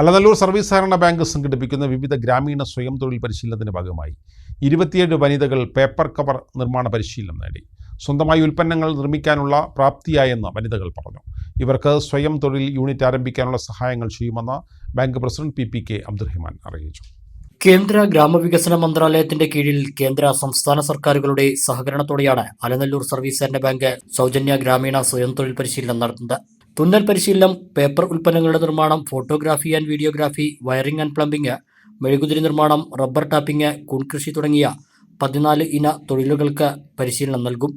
Alanallur service സഹകരണ bank സംഘടിപ്പിക്കുന്ന വിവിധ ഗ്രാമീണ സ്വയം തൊഴിൽ പരിശീലനത്തിന്റെ ഭാഗമായി ഇരുപത്തിയേഴ് വനിതകൾ പേപ്പർ കവർ നിർമ്മാണ പരിശീലനം നേടി. സ്വന്തമായി ഉൽപ്പന്നങ്ങൾ നിർമ്മിക്കാനുള്ള പ്രാപ്തിയായെന്ന് വനിതകൾ പറഞ്ഞു. ഇവർക്ക് സ്വയം തൊഴിൽ യൂണിറ്റ് ആരംഭിക്കാനുള്ള സഹായങ്ങൾ ചെയ്യുമെന്ന് bank president P P K Abdurahiman അറിയിച്ചു. കേന്ദ്ര ഗ്രാമവികസന മന്ത്രാലയത്തിന്റെ കീഴിൽ കേന്ദ്ര സംസ്ഥാന സർക്കാരുകളുടെ സഹകരണത്തോടെയാണ് അലനല്ലൂർ സർവീസ് സഹകരണ ബാങ്ക് സൗജന്യ ഗ്രാമീണ സ്വയം തൊഴിൽ പരിശീലനം നടത്തുന്നത്. തുന്നൽ പരിശീലനം പേപ്പർ ഉൽപ്പന്നങ്ങളുടെ നിർമ്മാണം photography and videography wiring and plumbing മെഴുകുതിരി നിർമ്മാണം റബ്ബർ ടാപ്പിംഗ് കൂൺകൃഷി തുടങ്ങിയ പതിനാല് ഇന തൊഴിലുകൾക്ക് പരിശീലനം നൽകും.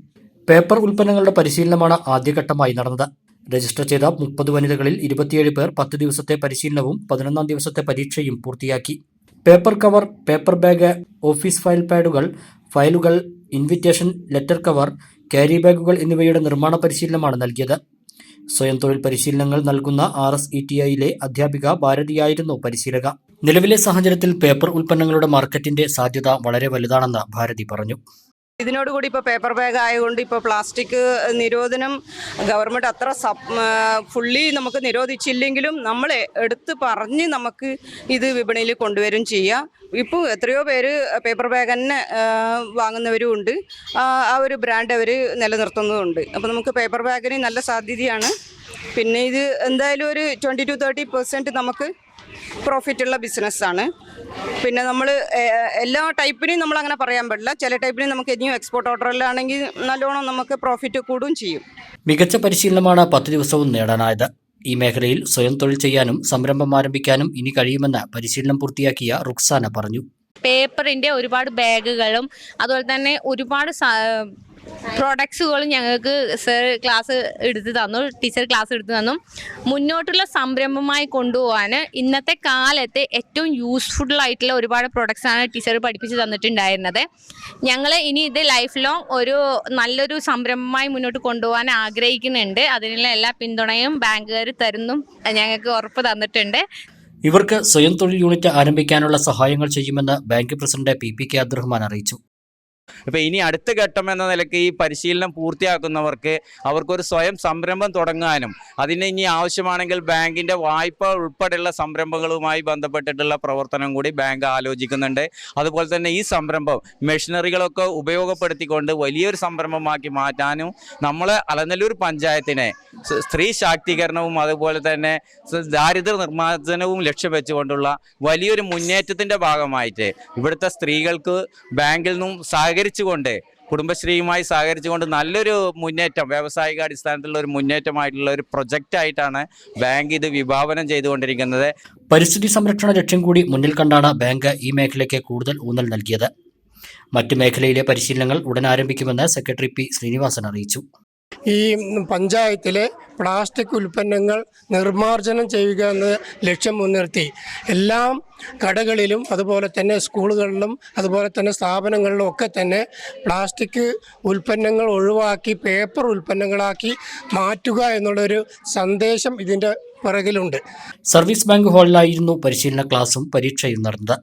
പേപ്പർ ഉൽപ്പന്നങ്ങളുടെ പരിശീലനമാണ് ആദ്യഘട്ടമായി നടന്നത്. രജിസ്റ്റർ ചെയ്ത മുപ്പത് വനിതകളിൽ ഇരുപത്തിയേഴ് പേർ പത്ത് ദിവസത്തെ പരിശീലനവും പതിനൊന്നാം ദിവസത്തെ പരീക്ഷയും പൂർത്തിയാക്കി. Paper cover paper bag office file പാഡുകൾ ഫയലുകൾ ഇൻവിറ്റേഷൻ ലെറ്റർ കവർ ക്യാരി ബാഗുകൾ എന്നിവയുടെ നിർമ്മാണ പരിശീലനമാണ് നൽകിയത്. സ്വയം തൊഴിൽ പരിശീലനങ്ങൾ നൽകുന്ന ആർ എസ് ഇ ടി ഐയിലെ അധ്യാപിക ഭാരതിയായിരുന്നു പരിശീലക. നിലവിലെ സാഹചര്യത്തിൽ പേപ്പർ ഉൽപ്പന്നങ്ങളുടെ മാർക്കറ്റിന്റെ സാധ്യത വളരെ വലുതാണെന്ന് ഭാരതി പറഞ്ഞു. ഇതിനോടുകൂടി ഇപ്പോൾ പേപ്പർ ബാഗ് ആയതുകൊണ്ട് ഇപ്പോൾ പ്ലാസ്റ്റിക് നിരോധനം ഗവൺമെന്റ് അത്ര ഫുള്ളി നമുക്ക് നിരോധിച്ചില്ലെങ്കിലും നമ്മൾ എടുത്ത് പറഞ്ഞ് നമുക്ക് ഇത് വിപണിയിൽ കൊണ്ടുവരും ചെയ്യാം. ഇപ്പോൾ എത്രയോ പേര് പേപ്പർ ബാഗ് തന്നെ വാങ്ങുന്നവരും ഉണ്ട്. ആ ഒരു ബ്രാൻഡ് അവർ നിലനിർത്തുന്നതുണ്ട് അപ്പോൾ നമുക്ക് പേപ്പർ ബാഗിന് നല്ല സാധ്യതയാണ്. പിന്നെ ഇത് എന്തായാലും ഒരു ട്വന്റി ടു തേർട്ടി നമുക്ക് പ്രോഫിറ്റ് ഉള്ള ബിസിനസ്സാണ്. പിന്നെ നമ്മൾ എല്ലാ ടൈപ്പിനെയും നമ്മൾ അങ്ങനെ പറയാൻ പാടില്ല. ചില ടൈപ്പിന് നമുക്ക് ഇനിയും എക്സ്പോർട്ട് ഓർഡറിലാണെങ്കിൽ നല്ലോണം നമുക്ക് പ്രോഫിറ്റ് കൂടും ചെയ്യും. മികച്ച പരിശീലനമാണ് പത്ത് ദിവസവും നേടാനായത്. ഈ മേഖലയിൽ സ്വയം തൊഴിൽ ചെയ്യാനും സംരംഭം ആരംഭിക്കാനും ഇനി കഴിയുമെന്ന് പരിശീലനം പൂർത്തിയാക്കിയ റുക്സാന പറഞ്ഞു. പേപ്പറിന്റെ ഒരുപാട് ബാഗുകളും അതുപോലെ തന്നെ ഒരുപാട് പ്രോഡക്ട്സുകളും ഞങ്ങൾക്ക് സർ ക്ലാസ് എടുത്ത് തന്നു ടീച്ചർ ക്ലാസ് എടുത്ത് തന്നു. മുന്നോട്ടുള്ള സംരംഭമായി കൊണ്ടുപോകാൻ ഇന്നത്തെ കാലത്ത് ഏറ്റവും യൂസ്ഫുൾ ആയിട്ടുള്ള ഒരുപാട് പ്രൊഡക്ട്സാണ് ടീച്ചർ പഠിപ്പിച്ച് തന്നിട്ടുണ്ടായിരുന്നത്. ഞങ്ങൾ ഇനി ഇത് ലൈഫ് ലോങ് ഒരു നല്ലൊരു സംരംഭമായി മുന്നോട്ട് കൊണ്ടുപോകാൻ ആഗ്രഹിക്കുന്നുണ്ട്. അതിനുള്ള എല്ലാ പിന്തുണയും ബാങ്കുകാർ തരുന്നു ഞങ്ങൾക്ക് ഉറപ്പ് തന്നിട്ടുണ്ട്. ഇവർക്ക് സ്വയം തൊഴിൽ യൂണിറ്റ് ആരംഭിക്കാനുള്ള സഹായങ്ങൾ ചെയ്യുമെന്ന് bank president P P K Abdurahman അറിയിച്ചു. ഇപ്പം ഇനി അടുത്ത ഘട്ടം എന്ന നിലയ്ക്ക് ഈ പരിശീലനം പൂർത്തിയാക്കുന്നവർക്ക് അവർക്കൊരു സ്വയം സംരംഭം തുടങ്ങാനും അതിന് ഇനി ആവശ്യമാണെങ്കിൽ ബാങ്കിന്റെ വായ്പ ഉൾപ്പെടെയുള്ള സംരംഭങ്ങളുമായി ബന്ധപ്പെട്ടിട്ടുള്ള പ്രവർത്തനം കൂടി ബാങ്ക് ആലോചിക്കുന്നുണ്ട്. അതുപോലെ തന്നെ ഈ സംരംഭം മെഷീനറികളൊക്കെ ഉപയോഗപ്പെടുത്തിക്കൊണ്ട് വലിയൊരു സംരംഭമാക്കി മാറ്റാനും നമ്മൾ അലനല്ലൂർ പഞ്ചായത്തിനെ സ്ത്രീ ശാക്തീകരണവും അതുപോലെ തന്നെ ദാരിദ്ര്യ നിർമ്മാർജനവും ലക്ഷ്യം വെച്ചുകൊണ്ടുള്ള വലിയൊരു മുന്നേറ്റത്തിന്റെ ഭാഗമായിട്ട് ഇവിടുത്തെ സ്ത്രീകൾക്ക് ബാങ്കിൽ നിന്നും സഹകരിച്ചുകൊണ്ട് കുടുംബശ്രീയുമായി സഹകരിച്ചുകൊണ്ട് നല്ലൊരു മുന്നേറ്റം വ്യാവസായിക അടിസ്ഥാനത്തിലുള്ള ഒരു മുന്നേറ്റമായിട്ടുള്ള ഒരു പ്രൊജക്റ്റായിട്ടാണ് ബാങ്ക് ഇത് വിഭാവനം ചെയ്തുകൊണ്ടിരിക്കുന്നത്. പരിസ്ഥിതി സംരക്ഷണ ലക്ഷ്യം കൂടി മുന്നിൽ കണ്ടാണ് ബാങ്ക് ഈ മേഖലയ്ക്ക് കൂടുതൽ ഊന്നൽ നൽകിയത്. മറ്റ് മേഖലയിലെ പരിശീലനങ്ങൾ ഉടൻ ആരംഭിക്കുമെന്ന് സെക്രട്ടറി പി ശ്രീനിവാസൻ അറിയിച്ചു. ഈ പഞ്ചായത്തിലെ പ്ലാസ്റ്റിക് ഉൽപ്പന്നങ്ങൾ നിർമ്മാർജനം ചെയ്യുക എന്ന ലക്ഷ്യം മുൻനിർത്തി. എല്ലാം കടകളിലും അതുപോലെ തന്നെ സ്കൂളുകളിലും അതുപോലെ തന്നെ സ്ഥാപനങ്ങളിലും ഒക്കെ തന്നെ പ്ലാസ്റ്റിക് ഉൽപ്പന്നങ്ങൾ ഒഴിവാക്കി പേപ്പർ ഉൽപ്പന്നങ്ങളാക്കി മാറ്റുക എന്നുള്ളൊരു സന്ദേശം ഇതിന്റെ പിറകിലുണ്ട്. സർവീസ് ബാങ്ക് ഹാളിലായിരുന്നു പരിശീലന ക്ലാസും പരീക്ഷയും നടന്നത്.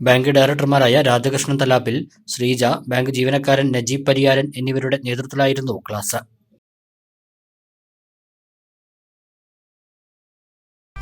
ബാങ്ക് ഡയറക്ടർമാരായ രാധാകൃഷ്ണൻ തലാപ്പിൽ ശ്രീജ ബാങ്ക് ജീവനക്കാരൻ നജീബ് പരിയാരൻ എന്നിവരുടെ നേതൃത്വത്തിലായിരുന്നു ക്ലാസ്.